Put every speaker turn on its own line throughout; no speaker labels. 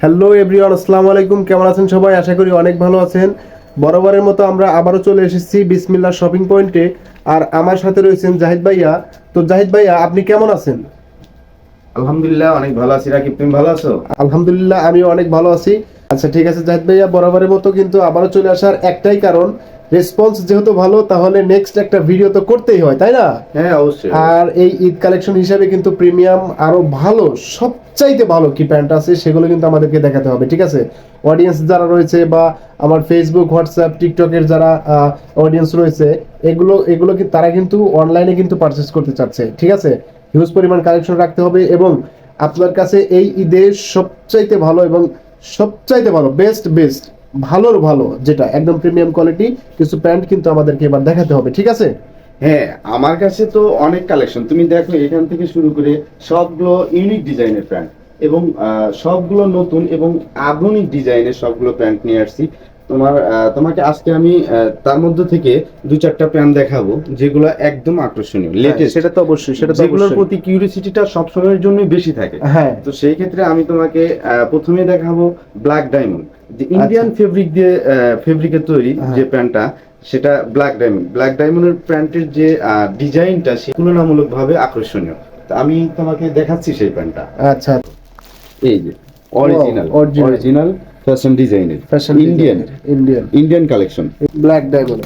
Hello everyone আসসালামু আলাইকুম। কেমন আছেন সবাই? আশা করি অনেক ভালো আছেন। বরাবরের মতো আমরা আবারও চলে এসেছি বিসমিল্লা শপিং পয়েন্টে। আর আমার সাথে রয়েছেন জাহিদ ভাইয়া। তো জাহিদ ভাইয়া আপনি কেমন আছেন?
আলহামদুলিল্লাহ অনেক ভালো আছি। রাকিব তুমি ভালো আছো?
আলহামদুলিল্লাহ আমি অনেক ভালো আছি। আচ্ছা ঠিক আছে জাহিদ ভাইয়া বরাবরের মতো কিন্তু আবারও চলে আসার একটাই কারণ রেসপন্স যেহেতু ভালো তাহলে নেক্সট একটা ভিডিও তো করতেই হয় তাই না?
হ্যাঁ অবশ্যই।
আর এই ঈদ কালেকশন হিসাবে কিন্তু প্রিমিয়াম আরও ভালো সবচাইতে ভালো কি প্যান্ট আছে সেগুলো কিন্তু আমাদেরকে দেখাতে হবে ঠিক আছে? অডিয়েন্স যারা রয়েছে বা আমার ফেসবুক হোয়াটসঅ্যাপ টিকটকের যারা অডিয়েন্স রয়েছে এগুলো এগুলো কি তারা কিন্তু অনলাইনে কিন্তু পারচেস করতে চাচ্ছে ঠিক আছে? হিউজ পরিমাণ কালেকশন রাখতে হবে এবং আপনার কাছে এই ঈদের সবচাইতে ভালো এবং সবচাইতে ভালো বেস্ট বেস্ট ভালোর ভালো যেটা একদম প্রিমিয়াম কোয়ালিটি কিছু প্যান্ট কিন্তু আমাদেরকে এবার দেখাতে হবে ঠিক আছে?
হ্যাঁ আমার কাছে তো অনেক কালেকশন তুমি দেখো এখান থেকে শুরু করে সবগুলো ইউনিক ডিজাইনের প্যান্ট এবং সবগুলো নতুন এবং আধুনিক ডিজাইনের সবগুলো প্যান্ট নিয়ে আসছি। তোমার তোমাকে আজকে আমি তার মধ্যে থেকে দু চারটা প্যান্ট দেখাবো যেগুলো একদম আকর্ষণীয় লেটেস্ট
হ্যাঁ, সেটা তো অবশ্যই সেটা
যেগুলোর প্রতি কিউরিসিটিটা সবসময়ের জন্যই বেশি থাকে।
হ্যাঁ।
তো সেই ক্ষেত্রে আমি তোমাকে প্রথমে দেখাবো ব্ল্যাক ডায়মন্ড যে ইন্ডিয়ান ফেব্রিক দিয়ে ফেব্রিকের তৈরি
আচ্ছা। হ্যাঁ।
যে প্যান্টটা সেটা ব্ল্যাক ডায়মন্ড ব্ল্যাক ডায়মন্ডের প্যান্টের যে ডিজাইনটা সে তুলনামূলকভাবে আকর্ষণীয়। তো আমি তোমাকে দেখাচ্ছি সেই প্যান্টটা।
আচ্ছা।
এই যে অরিজিনাল অরিজিনাল ফ্যাশন ডিজাইনের
fashion
Indian
Indian
Indian collection
black diamond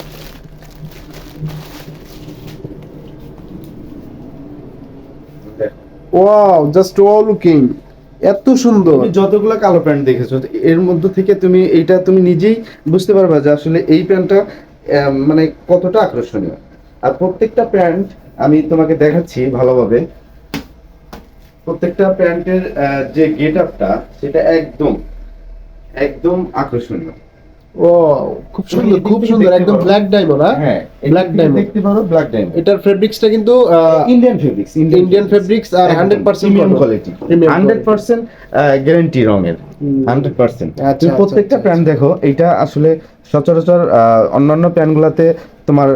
wow just wow looking এত সুন্দর।
যতগুলো কালো প্যান্ট দেখেছ, এর মধ্যে থেকে তুমি এইটা তুমি নিজেই বুঝতে পারবা যে আসলে এই প্যান্টটা মানে কতটা আকর্ষণীয়। আর প্রত্যেকটা প্যান্ট আমি তোমাকে দেখাচ্ছি ভালোভাবে। প্রত্যেকটা প্যান্টের যে গেট আপটা, সেটা একদম একদম আকর্ষণীয়।
ওয়াও খুব সুন্দর খুব সুন্দর একদম ব্ল্যাক ডায়মন্ড
হ্যাঁ?
ব্ল্যাক ডায়মন্ড
দেখতে পারো ব্ল্যাক ডায়মন্ড
এটার ফেব্রিক্সটা কিন্তু
ইন্ডিয়ান ফেব্রিক্স
ইন্ডিয়ান ফেব্রিক্স আর 100%
premium quality
Premium
hundred percent guarantee রঙের।
হুম।
হান্ড্রেড পার্সেন্ট
আচ্ছা,
তুমি
আচ্ছা,
প্রত্যেকটা
আচ্ছা,
প্যান্ট দেখো এটা আসলে সচরাচর অন্যান্য প্যান্টগুলোতে তোমার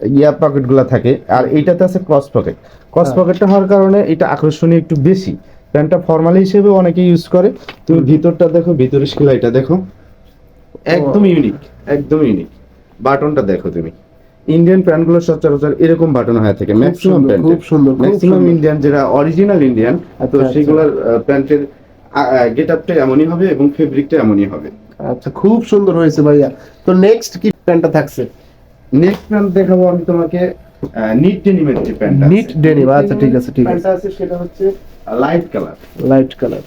ইয়া পকেটগুলো থাকে আর এইটাতে আছে ক্রস পকেট ক্রস। পকেটটা হওয়ার কারণে এটা আকর্ষণীয় একটু বেশি। প্যান্টটা ফর্মালি হিসেবে অনেকে ইউজ করে। তুমি ভিতরটা দেখো ভিতরের সেলাইটা দেখো। একদম ইউনিক একদম ইউনিক বাটনটা দেখো তুমি। ইন্ডিয়ান প্যান্টগুলো সচরাচর এরকম বাটন হয়ে থাকে ম্যাক্সিমাম প্যান্ট
খুব সুন্দর,
ম্যাক্সিমাম ইন্ডিয়ান যেটা অরিজিনাল ইন্ডিয়ান তো
আচ্ছা, আচ্ছা।
সেগুলোর প্যান্টের গেট আপটা এমনই হবে এবং ফেব্রিকটা এমনই হবে।
আচ্ছা খুব সুন্দর হয়েছে ভাইয়া। তো নেক্সট কি প্যান্টটা থাকছে?
নেক্সট প্যান্ট দেখাবো আমি তোমাকে নিট ডেনিমের যে প্যান্ট
নিট denim, আচ্ছা, ঠিক আছে, ঠিক আছে।
আছে সেটা হচ্ছে লাইট কালার
লাইট কালার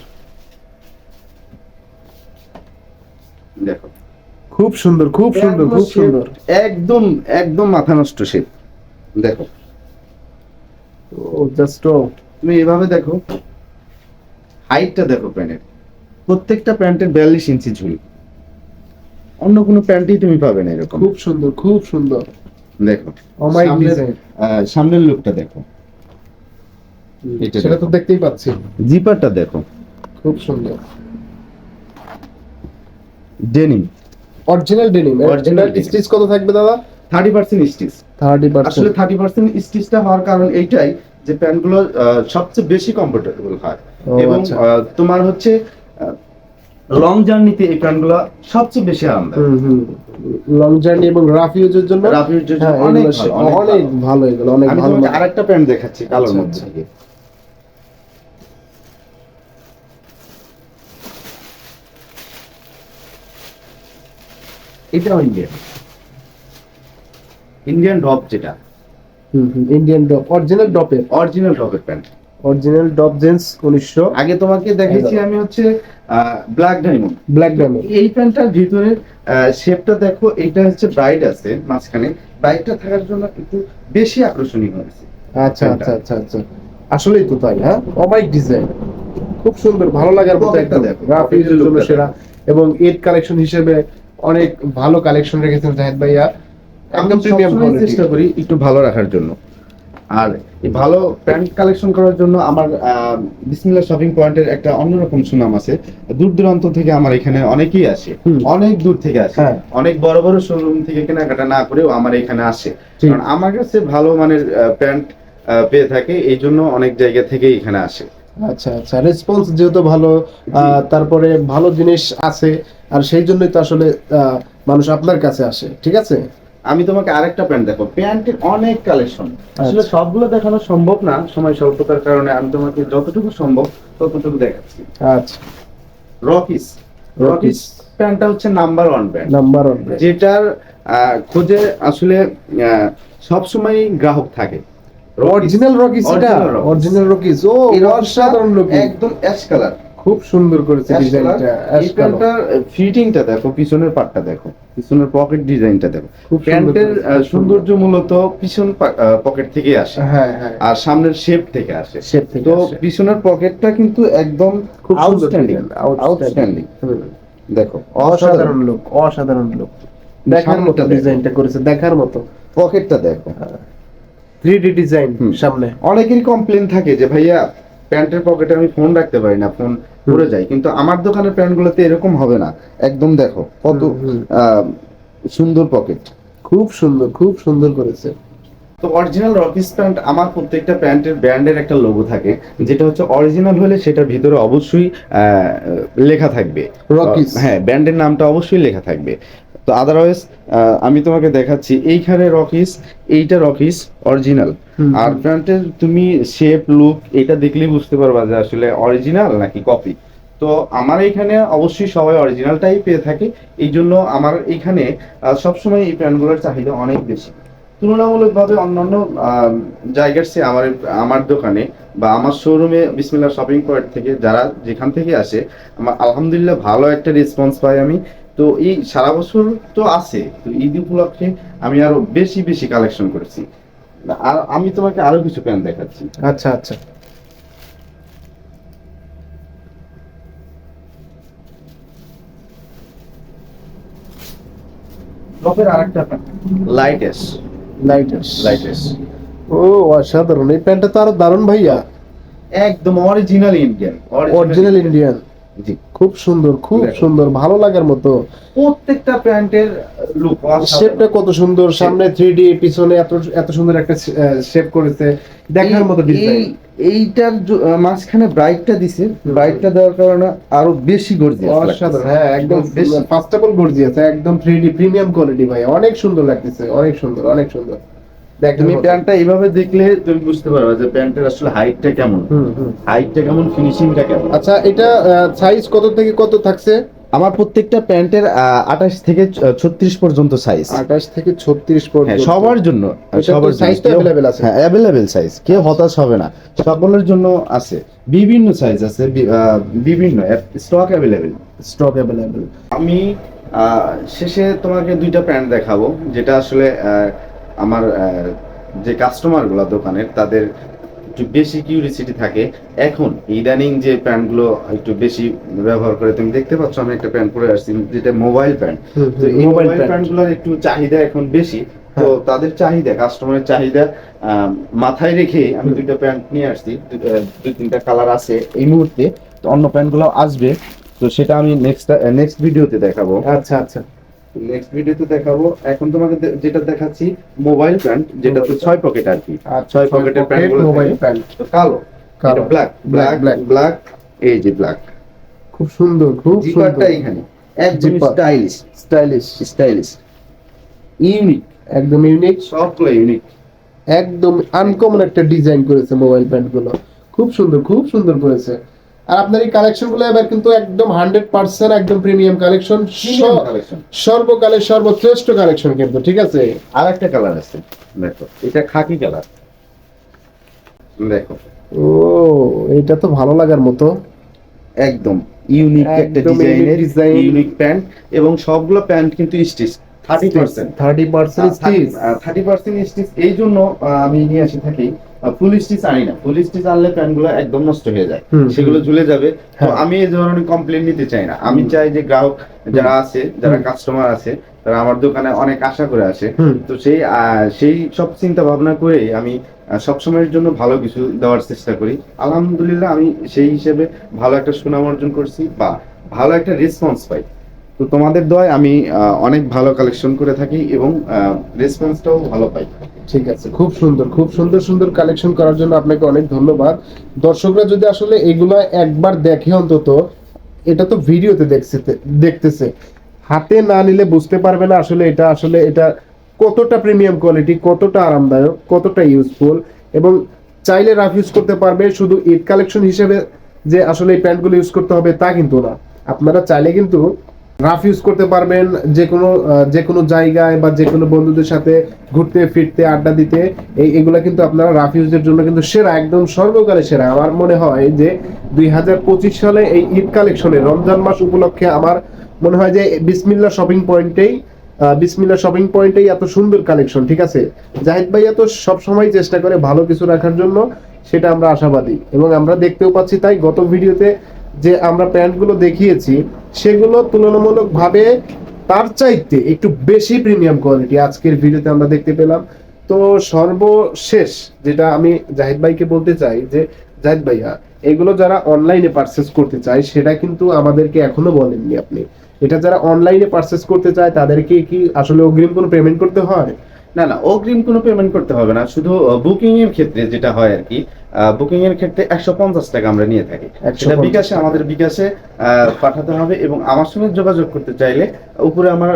দেখো।
খুব সুন্দর খুব সুন্দর খুব সুন্দর।
একদম একদম মাথা নষ্ট শেপ দেখো।
জাস্ট
তুমি এভাবে দেখো। হাইটটা দেখো প্যান্টের। প্রত্যেকটা প্যান্টের বিয়াল্লিশ ইঞ্চি ঝুল। অন্য কোনো প্যান্টই তুমি পাবে না এরকম।
খুব সুন্দর খুব সুন্দর।
দেখো
অমাইক
সামনের- লুকটা দেখো।
সেটা তো দেখতেই পাচ্ছি।
জিপারটা দেখো।
খুব সুন্দর।
Denim
original denim original stitch কত থাকবে দাদা?
থার্টি পার্সেন্ট স্টিচ
30%
আসলে থার্টি পার্সেন্ট স্টিচটা হওয়ার কারণ এইটাই যে প্যান্টগুলো আহ, সবচেয়ে বেশি কমফোর্টেবল হয়। এবং
আচ্ছা।
তোমার হচ্ছে লং জার্নিতে এই প্যান্টগুলো সবচেয়ে বেশি আরামদায়ক।
হুম হুম। লং জার্নি এবং রাফ ইউজের জন্য
রাফ ইউজের জন্য
হ্যাঁ,
অনেক
এগুলো
ভালো,
সে-
অনেক
অনেক
ভালো।
এগুলো অনেক
আমি
ভালো
তোমাকে আরেকটা প্যান্ট দেখাচ্ছি কালোর
আচ্ছা,
মধ্যে এটাও ইন্ডিয়ান ইন্ডিয়ান ডপ যেটা।
ইন্ডিয়ান ডপ অরিজিনাল ডপের
অরিজিনাল ডপের প্যান্ট
অরিজিনাল ডপ জেন্স উনিশশো।
আগে তোমাকে দেখাইছি আমি হচ্ছে ব্ল্যাক ডায়মন্ড
ব্ল্যাক ডায়মন্ড
এই প্যান্টটার ভিতরে শেপটা দেখো এটা হচ্ছে ব্রাইড আছে মাঝখানে। ব্রাইডটা থাকার জন্য একটু বেশি আকর্ষণীয় হয়েছে
আচ্ছা আচ্ছা আচ্ছা আচ্ছা। আসলেই তো তাই হ্যাঁ? অবাইক ডিজাইন খুব সুন্দর ভালো লাগার মতো একটা
দেখো,
সেরা এবং ঈদ কালেকশন হিসেবে অনেক ভালো কালেকশন রেখেছেন জাহেদ ভাইয়া।
একদম
প্রিমিয়াম কোয়ালিটি
চেষ্টা করি একটু ভালো রাখার জন্য। আর এই ভালো প্যান্ট কালেকশন করার জন্য আমার আহ, বিসমিল্লাহ শপিং পয়েন্টের একটা অন্যরকম সুনাম আছে। দূর দূরান্ত থেকে আমার এখানে অনেকেই আসে। অনেক দূর থেকে আসে।
হ্যাঁ।
অনেক বড় বড় শোরুম থেকে কেনাকাটা না করেও আমার এখানে আসে। কারণ আমার কাছে ভালো মানের প্যান্ট পেয়ে থাকে এই জন্য অনেক জায়গা থেকে এখানে আসে।
আচ্ছা আচ্ছা। রেসপন্স যেহেতু ভালো তারপরে ভালো জিনিস আছে আর সেই জন্যই তো আসলে মানুষ আপনার কাছে আসে ঠিক আছে?
আমি তোমাকে আরেকটা প্যান্ট দেখো। প্যান্টের অনেক কালেকশন। আসলে
আচ্ছা।
সবগুলো দেখানো সম্ভব না সময় স্বল্পতার কারণে আমি তোমাকে যতটুকু সম্ভব ততটুকু দেখাচ্ছি।
আচ্ছা।
রকিস রকিস প্যান্টটা হচ্ছে number one pant.
Number one
যেটার আহ, খোঁজে আসলে সব সময় গ্রাহক থাকে।
Original
Original Rockies।
Original Rockies ও অসাধারণ লোক
একদম অ্যাশ কালার
খুব সুন্দর করেছে ডিজাইনটা
প্যান্টটার ফিটিংটা দেখো পিছনের পাটটা দেখো। পিছনের পকেট ডিজাইনটা দেখো।
খুব
প্যান্টের। সৌন্দর্য মূলত পিছন পকেট থেকে আসে।
হ্যাঁ হ্যাঁ।
আর সামনের শেপ থেকে আসে।
শেপ থেকে
তো পিছনের পকেটটা কিন্তু একদম
খুব
আউটস্ট্যান্ডিং আউটস্ট্যান্ডিং দেখো
অসাধারণ লোক অসাধারণ লোক দেখার মতো ডিজাইনটা করেছে দেখার মতো।
পকেটটা দেখো।
Three D design. সামনে।
অনেকেরই কমপ্লেন থাকে যে ভাইয়া প্যান্টের পকেটে আমি ফোন রাখতে পারি না ফোন পড়ে যায়। কিন্তু আমার দোকানের প্যান্টগুলোতে এরকম হবে না। একদম দেখো কত সুন্দর পকেট
খুব সুন্দর খুব সুন্দর করেছে।
তো অরিজিনাল রকিস প্যান্ট আমার প্রত্যেকটা প্যান্টের ব্র্যান্ডের একটা লোগো থাকে যেটা হচ্ছে অরিজিনাল হলে সেটার ভিতরে অবশ্যই লেখা থাকবে।
রকিস
হ্যাঁ ব্র্যান্ডের নামটা অবশ্যই লেখা থাকবে। তো আদারওয়াইজ আমি তোমাকে দেখাচ্ছি এইখানে রকিস এইটা রকিস অরিজিনাল আর। প্যান্টের তুমি শেপ লুক এটা দেখলেই বুঝতে পারবা যে আসলে অরিজিনাল নাকি কপি তো আমার এখানে অবশ্যই সবাই অরিজিনালটাই পেয়ে থাকে এই জন্য আমার এখানে সবসময় এই প্যান্টগুলোর চাহিদা অনেক বেশি। তুলনামূলকভাবে অন্যান্য জায়গার চেয়ে আমার আমার দোকানে বা আমার শোরুমে বিসমিল্লা শপিং পয়েন্ট থেকে যারা যেখান থেকে আসে আমার আলহামদুলিল্লাহ ভালো একটা রেসপন্স পাই আমি। তো এই সারা বছর তো আছে তো ঈদ উপলক্ষে আমি আরও বেশি বেশি কালেকশন করেছি। আর আমি তোমাকে আরও কিছু প্যান্ট দেখাচ্ছি।
আচ্ছা আচ্ছা।
টপের আরেকটা প্যান্ট লাইটেস
লাইটার্স
লাইটেস
ও অসাধারণ। এই প্যান্টটা তো আরও দারুণ ভাইয়া।
একদম অরিজিনাল ইন্ডিয়ান
অরিজিনাল ইন্ডিয়ান
জি
খুব সুন্দর খুব সুন্দর ভালো লাগার মতো।
প্রত্যেকটা প্যান্টের লুক
শেপটা কত সুন্দর সামনে থ্রি ডি পিছনে এত এত সুন্দর একটা শেপ করেছে। দেখার মতো ডিজাইন
এইটার মাঝখানে ব্রাইটটা দিছে। ব্রাইটটা দেওয়ার কারণে আরও বেশি গর্জিয়াস
অসাধারণ হ্যাঁ একদম। ফার্স্ট অফ অল গর্জিয়াস একদম থ্রি ডি প্রিমিয়াম কোয়ালিটি ভাই। অনেক সুন্দর লাগতেছে অনেক সুন্দর অনেক সুন্দর।
তুমি প্যান্টটা এইভাবে দেখলে তুমি বুঝতে পারবে যে প্যান্টের আসলে হাইটটা কেমন। হাইটটা কেমন ফিনিশিংটা কেমন।
আচ্ছা এটা সাইজ কত থেকে কত থাকছে?
আমার প্রত্যেকটা প্যান্টের আঠাশ থেকে ছত্রিশ পর্যন্ত সাইজ
আঠাশ থেকে ছত্রিশ
হ্যাঁ
পর্যন্ত
সবার জন্য। সবার
তো available আছে।
হ্যাঁ অ্যাভেলেবেল সাইজ কেউ হতাশ হবে না। সকলের জন্য আছে। বিভিন্ন সাইজ আছে বিভিন্ন। স্টক অ্যাভেলেবেল
স্টক অ্যাভেলেবল
আমি শেষে তোমাকে দুইটা প্যান্ট দেখাবো যেটা আসলে আহ, আমার যে কাস্টমারগুলো দোকানের তাদের একটু বেশি কিউরিসিটি থাকে। এখন ইদানিং যে প্যান্টগুলো একটু বেশি ব্যবহার করে তুমি দেখতে পাচ্ছ আমি একটা প্যান্ট পরে আসছি যেটা মোবাইল প্যান্ট। তো এই
মোবাইল
প্যান্টগুলোর একটু চাহিদা এখন বেশি। তো
হ্যাঁ।
তাদের চাহিদা কাস্টমারের চাহিদা আহ, মাথায় রেখে আমি দুইটা প্যান্ট নিয়ে আসছি। দুই তিনটা কালার আছে এই মুহূর্তে। তো অন্য প্যান্টগুলো আসবে। তো সেটা আমি নেক্সট নেক্সট ভিডিওতে দেখাবো।
আচ্ছা আচ্ছা।
নেক্সট ভিডিওতে দেখাবো। এখন তোমাকে যেটা দেখাচ্ছি মোবাইল প্যান্ট যেটা তো ছয় পকেট আর কি। ছয় পকেটের প্যান্ট
মোবাইল প্যান্ট
কালো।
কালো।
ব্ল্যাক
Black,
ব্ল্যাক ব্ল্যাক এই যে ব্ল্যাক
খুব সুন্দর খুব সুন্দর।
এখানে একদম স্টাইলিশ
স্টাইলিশ
স্টাইলিশ ইউনিক
একদম ইউনিক
সবগুলো ইউনিক
একদম আনকমন একটা ডিজাইন করেছে মোবাইল প্যান্টগুলো। খুব সুন্দর খুব সুন্দর করেছে। আর আপনার এই কালেকশনগুলো এবার কিন্তু একদম হান্ড্রেড পার্সেন্ট একদম প্রিমিয়াম কালেকশন সর্বকালের সর্বশ্রেষ্ঠ কালেকশন কিন্তু ঠিক আছে?
আর একটা কালার আছে দেখো এটা খাকি কালার দেখো।
ও এটা তো ভালো লাগার মতো।
একদম ইউনিক একটা ডিজাইনের
design।
ইউনিক প্যান্ট এবং সবগুলো প্যান্ট কিন্তু stitch thirty percent
thirty percent
thirty percent stitch এই জন্য আমি নিয়ে আসি থাকি ফুল স্টিচ আনি না। ফুল স্টিচ আনলে প্যান্টগুলো একদম নষ্ট হয়ে যায়। সেগুলো ঝুলে যাবে। তো
হ্যাঁ।
আমি এই ধরনের কমপ্লেন নিতে চাই না। আমি চাই যে গ্রাহক যারা আছে যারা কাস্টমার আছে তারা আমার দোকানে অনেক আশা করে আসে। তো সেই সেই সব চিন্তা ভাবনা করে আমি সবসময়ের জন্য ভালো কিছু দেওয়ার চেষ্টা করি। আলহামদুলিল্লাহ আমি সেই হিসেবে ভালো একটা সুনাম অর্জন করছি বা ভালো একটা রেসপন্স পাই। তো তোমাদের দয় আমি অনেক ভালো কালেকশন করে থাকি এবং রেসপন্সটাও ভালো পাই।
ঠিক আছে, খুব সুন্দর খুব সুন্দর সুন্দর কালেকশন করার জন্য আপনাকে অনেক ধন্যবাদ। দর্শকরা যদি আসলে একবার দেখে অন্তত, এটা তো ভিডিওতে দেখছে দেখতেছে। হাতে না নিলে বুঝতে পারবে না আসলে এটা আসলে এটা কতটা প্রিমিয়াম কোয়ালিটি কতটা আরামদায়ক, কতটা ইউজফুল এবং চাইলে রাফ ইউজ করতে পারবে। শুধু ঈদ কালেকশন হিসেবে যে আসলে এই প্যান্টগুলো ইউজ করতে হবে তা কিন্তু না। আপনারা চাইলে কিন্তু রাফ ইউজ করতে পারবেন যে কোনো যে কোনো জায়গায় বা যে কোনো বন্ধুদের সাথে ঘুরতে, ফিরতে, আড্ডা দিতে। এই, এগুলা কিন্তু আপনারা রাফ ইউজের জন্য কিন্তু সেরা, একদম সর্বকালে সেরা। আমার মনে হয় যে দুই হাজার পঁচিশ সালে এই ঈদ কালেকশনে রমজান মাস উপলক্ষে আমার মনে হয় যে বিসমিল্লা শপিং পয়েন্টেই বিসমিল্লা শপিং পয়েন্টেই এত সুন্দর কালেকশন ঠিক আছে? জাহিদ ভাইয়া এত সবসময় চেষ্টা করে ভালো কিছু রাখার জন্য, সেটা আমরা আশাবাদী। এবং আমরা দেখতেও পাচ্ছি তাই গত ভিডিওতে যে আমরা প্যান্টগুলো দেখিয়েছি, সেগুলো তুলনামূলকভাবে তার চাইতে একটু বেশি প্রিমিয়াম কোয়ালিটি আজকের ভিডিওতে আমরা দেখতে পেলাম। তো সর্বশেষ যেটা আমি জাহিদ ভাইকে বলতে চাই যে, জাহিদ ভাইয়া, এগুলো যারা অনলাইনে পারচেস করতে চায়, সেটা কিন্তু আমাদেরকে এখনও বলেননি আপনি। এটা যারা অনলাইনে পারচেস করতে চায়, তাদেরকে কি আসলে অগ্রিম কোনো পেমেন্ট করতে হয়?
না না অগ্রিম কোনো পেমেন্ট করতে হবে না। শুধু বুকিং এর ক্ষেত্রে যেটা হয় আর কি বুকিং এর ক্ষেত্রে একশো পঞ্চাশ টাকা আমরা নিয়ে থাকি। সেটা বিকাশে আমাদের বিকাশে পাঠাতে হবে এবং আমার সঙ্গে যোগাযোগ করতে চাইলে উপরে আমার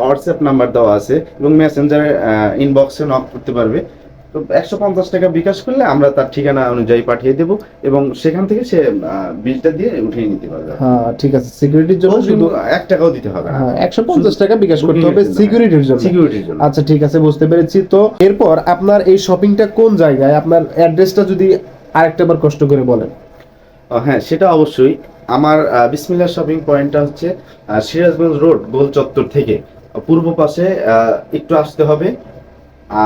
হোয়াটসঅ্যাপ নাম্বার দেওয়া আছে এবং মেসেঞ্জারের ইনবক্সে নক করতে পারবে। তো একশো পঞ্চাশ টাকা বিকাশ করলে আমরা তার ঠিকানা অনুযায়ী পাঠিয়ে দেব এবং সেখান থেকে সে বিলটা দিয়ে উঠিয়ে নিতে পারবে।
হ্যাঁ ঠিক আছে। সিকিউরিটির জন্য শুধু
এক টাকাও দিতে হবে
হ্যাঁ একশো পঞ্চাশ টাকা বিকাশ করতে হবে সিকিউরিটির জন্য।
সিকিউরিটির জন্য।
আচ্ছা ঠিক আছে বুঝতে পেরেছি। তো এরপর আপনার এই শপিংটা কোন জায়গায়? আপনার অ্যাড্রেসটা যদি আরেকটা বার কষ্ট করে বলেন।
হ্যাঁ সেটা অবশ্যই। আমার আহ, বিসমিল্লাহ শপিং পয়েন্টটা হচ্ছে সিরাজগঞ্জ রোড গোল চত্বর থেকে। পূর্ব পাশে একটু আসতে হবে।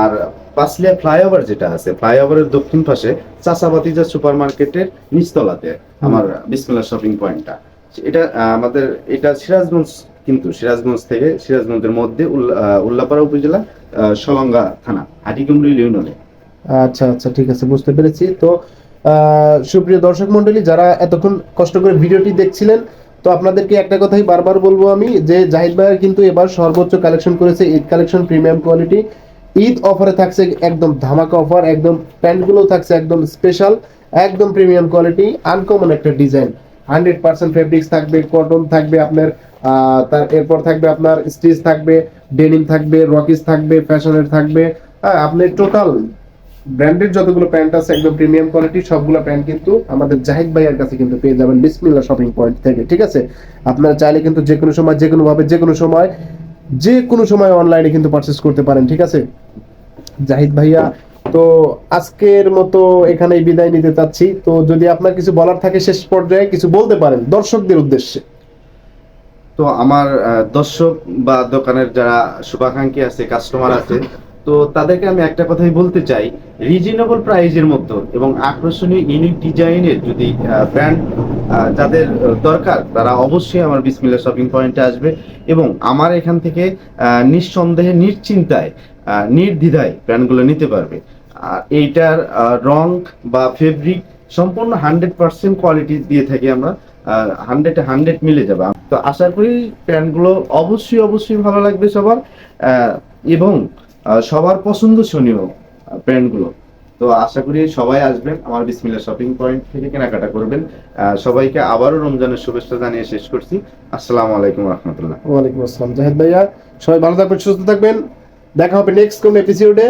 আর পাসলিয়া ফ্লাইওভার যেটা আছে, ফ্লাইওভারের দক্ষিণ পাশে চাষাবাতিজা সুপার মার্কেটের নিচতলাতে, আমার বিসমিল্লাহ শপিং পয়েন্টটা এটা আমাদের, এটা সিরাজগঞ্জ, কিন্তু সিরাজগঞ্জ থেকে সিরাজগঞ্জের মধ্যে উল্লাপাড়া উপজেলা সলঙ্গা থানা হাটিকুমরি ইউনিয়নে
আচ্ছা আচ্ছা ঠিক আছে, বুঝতে পেরেছি। তো সুপ্রিয় দর্শক মন্ডলী যারা এতক্ষণ কষ্ট করে ভিডিওটি দেখছিলেন, তো আপনাদেরকে একটা কথাই বারবার বলব আমি, যে জাহিদ ভাইয়ের কিন্তু এবার সর্বোচ্চ কালেকশন করেছে Eid collection premium quality Eid অফারে থাকছে একদম ধামাকা অফার, একদম প্যান্টগুলো থাকছে একদম স্পেশাল একদম প্রিমিয়াম কোয়ালিটি আনকমন একটা ডিজাইন হান্ড্রেড পার্সেন্ট ফেব্রিক্স থাকবে কটন থাকবে আপনার তার এরপর থাকবে আপনার স্টিচ থাকবে ডেনিম থাকবে রকিস থাকবে ফ্যাশনের থাকবে। আপনি টোটাল ব্র্যান্ডের যতগুলো প্যান্ট আছে, একদম প্রিমিয়াম কোয়ালিটি সবগুলো প্যান্ট কিন্তু আমাদের জাহিদ ভাইয়ের কাছে কিন্তু পেয়ে যাবেন বিসমিল্লা শপিং পয়েন্ট থেকে, ঠিক আছে? আপনারা চাইলে কিন্তু যে কোনো সময় যে কোনো ভাবে যে কোনো সময় যে কোনো সময় অনলাইনে কিন্তু পারচেস করতে পারেন, ঠিক আছে? জাহিদ ভাইয়া, তো আজকের মতো এখানেই বিদায় নিতে চাচ্ছি। তো যদি আপনার কিছু বলার থাকে শেষ পর্যায়ে, কিছু বলতে পারেন দর্শকদের উদ্দেশ্যে।
তো আমার দর্শক বা দোকানের যারা শুভাকাঙ্ক্ষী আছে কাস্টমার আছে তো তাদেরকে আমি একটা কথাই বলতে চাই। রিজনেবল প্রাইজের মধ্যে এবং আকর্ষণীয় ইউনিক ডিজাইনের যদি ব্র্যান্ড যাদের দরকার, তারা অবশ্যই আমার বিসমিল্লা শপিং পয়েন্টে আসবে এবং আমার এখান থেকে নিঃসন্দেহে, নিশ্চিন্তায় নির্দ্বিধায় ব্র্যান্ডগুলো নিতে পারবে। আর এইটার রং বা ফেব্রিক সম্পূর্ণ হান্ড্রেড পার্সেন্ট কোয়ালিটি দিয়ে থাকি আমরা হান্ড্রেড হান্ড্রেড মিলে যাবে। তো আশা করি প্যান্টগুলো অবশ্যই অবশ্যই ভালো লাগবে সবার এবং সবার পছন্দ পছন্দসনীয় ব্র্যান্ডগুলো তো আশা করি সবাই আসবেন, আমার বিসমিল্লা শপিং পয়েন্ট থেকে কেনাকাটা করবেন। সবাইকে আবারও রমজানের শুভেচ্ছা জানিয়ে শেষ করছি। আসসালাম আলাইকুম রহমতুল্লাহ।
ওয়ালাইকুম আসসালাম। জাহেদ ভাইয়া, সবাই ভালো থাকবেন, সুস্থ থাকবেন। দেখা হবে নেক্সট কোন এপিসোডে